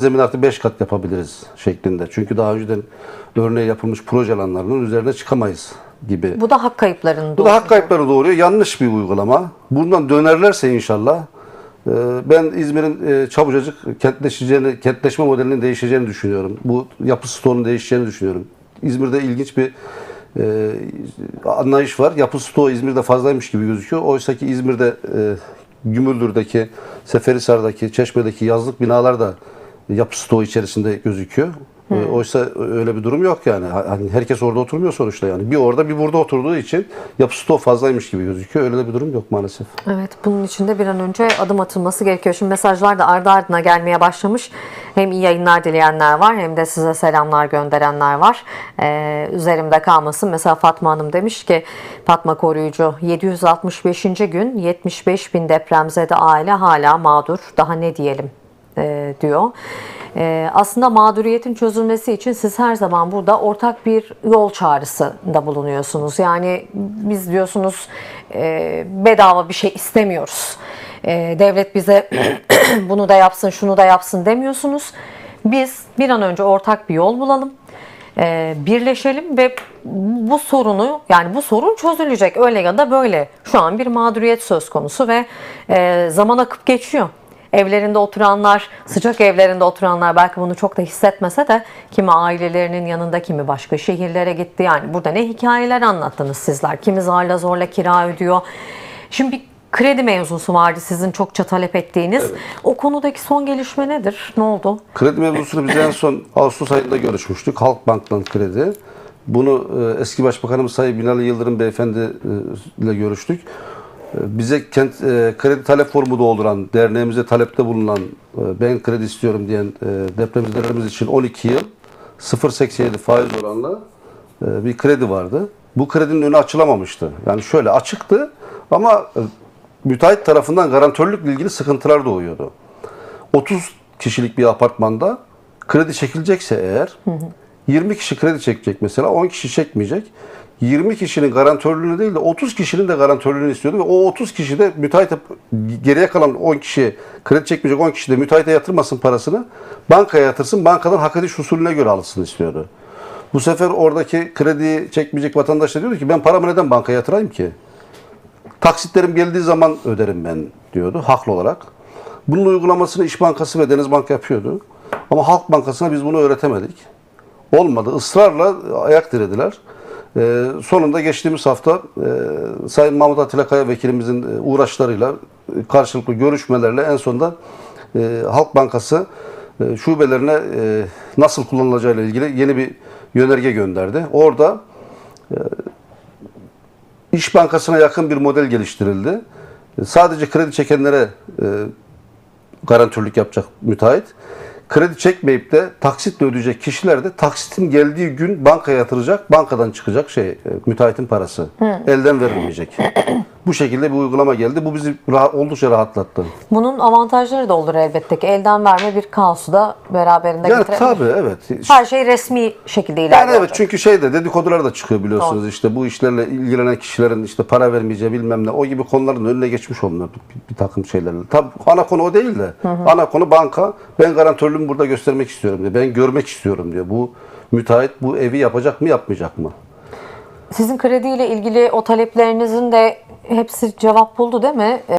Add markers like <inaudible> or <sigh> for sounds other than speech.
zemin artı 5 kat yapabiliriz şeklinde. Çünkü daha önceden örneği yapılmış proje alanlarının üzerine çıkamayız gibi. Bu da hak kayıplarının Bu da hak kayıpları doğuruyor. Yanlış bir uygulama. Bundan dönerlerse inşallah e, ben İzmir'in e, çabucacık kentleşeceğini, kentleşme modelinin değişeceğini düşünüyorum. Bu yapı stoğunun değişeceğini düşünüyorum. İzmir'de ilginç bir e, anlayış var. Yapı stoğu İzmir'de fazlaymış gibi gözüküyor. Oysa ki İzmir'de e, Gümüldür'deki, Seferihisar'daki, Çeşme'deki yazlık binalar da yapı stoğu içerisinde gözüküyor. E, Oysa öyle bir durum yok yani. Ha- Hani herkes orada oturmuyor sonuçta yani. Bir orada bir burada oturduğu için yapı stoğu fazlaymış gibi gözüküyor. Öyle de bir durum yok maalesef. Evet, bunun için de bir an önce adım atılması gerekiyor. Şimdi mesajlar da ardı ardına gelmeye başlamış. Hem iyi yayınlar dileyenler var hem de size selamlar gönderenler var. Ee, üzerimde kalmasın. Mesela Fatma Hanım demiş ki Fatma Koruyucu 765. gün 75 bin depremzede aile hala mağdur. Daha ne diyelim e, diyor. E, aslında mağduriyetin çözülmesi için siz her zaman burada ortak bir yol çağrısında bulunuyorsunuz. Yani biz diyorsunuz e, bedava bir şey istemiyoruz. Devlet bize <clears throat> bunu da yapsın, şunu da yapsın demiyorsunuz. Biz bir an önce ortak bir yol bulalım. Birleşelim ve bu sorunu yani bu sorun çözülecek öyle ya da böyle. Şu an bir mağduriyet söz konusu ve zaman akıp geçiyor evlerinde oturanlar, sıcak evlerinde oturanlar belki bunu çok da hissetmese de kimi ailelerinin yanında, kimi başka şehirlere gitti. Yani burada ne hikayeler anlattınız sizler. Kimi zarla zorla kira ödüyor. Şimdi bir kredi mevzusu vardı sizin çokça talep ettiğiniz. O konudaki son gelişme nedir? Ne oldu? Kredi mevzusunu biz en son <laughs> Ağustos ayında görüşmüştük. Halkbank'tan kredi. Bunu e, eski Başbakanımız Sayın Binali Yıldırım Beyefendi e, ile görüştük. E, Bize kent e, kredi talep formu dolduran, derneğimize talepte bulunan, e, ben kredi istiyorum diyen e, depremzedelerimiz için 12 yıl 0.87 faiz oranla e, bir kredi vardı. Bu kredinin önü açılamamıştı. Yani şöyle açıktı ama e, müteahhit tarafından garantörlükle ilgili sıkıntılar doğuyordu. 30 kişilik bir apartmanda kredi çekilecekse eğer 20 kişi kredi çekecek mesela 10 kişi çekmeyecek. 20 kişinin garantörlüğünü değil de 30 kişinin de garantörlüğünü istiyordu ve o 30 kişi de müteahhite geriye kalan 10 kişi kredi çekmeyecek 10 kişi de müteahhite yatırmasın parasını bankaya yatırsın bankadan hak ediş usulüne göre alınsın istiyordu. Bu sefer oradaki kredi çekmeyecek vatandaş da diyordu ki ben paramı neden bankaya yatırayım ki? Taksitlerim geldiği zaman öderim ben diyordu haklı olarak. Bunun uygulamasını İş Bankası ve Denizbank yapıyordu. Ama Halk Bankası'na biz bunu öğretemedik. Olmadı. Israrla ayak dirediler. Ee, sonunda geçtiğimiz hafta e, Sayın Mahmut Atilla Kaya vekilimizin e, uğraşlarıyla, e, karşılıklı görüşmelerle en sonunda e, Halk Bankası e, şubelerine e, nasıl kullanılacağıyla ilgili yeni bir yönerge gönderdi. Orada İş Bankası'na yakın bir model geliştirildi. E, Sadece kredi çekenlere e, garantörlük yapacak müteahhit. Kredi çekmeyip de taksitle ödeyecek kişiler de taksitin geldiği gün bankaya yatıracak, bankadan çıkacak şey e, müteahhitin parası. Elden verilmeyecek. Bu şekilde bir uygulama geldi. Bu bizi rahat, oldukça rahatlattı. Bunun avantajları da olur elbette ki. Elden verme bir kaosu da beraberinde Yani getirebilir. tabii evet. Her şey resmi şekilde ilerliyor. Yani evet çünkü şeyde dedikodular da çıkıyor biliyorsunuz Doğru. işte bu işlerle ilgilenen kişilerin işte para vermeyeceği bilmem ne o gibi konuların önüne geçmiş olmuyor bir, bir takım şeylerle. Tabii ana konu o değil de ana konu banka ben garantörlüğümü burada göstermek istiyorum diyor. Ben görmek istiyorum diyor. Bu müteahhit bu evi yapacak mı yapmayacak mı? Sizin krediyle ilgili o taleplerinizin de hepsi cevap buldu değil mi?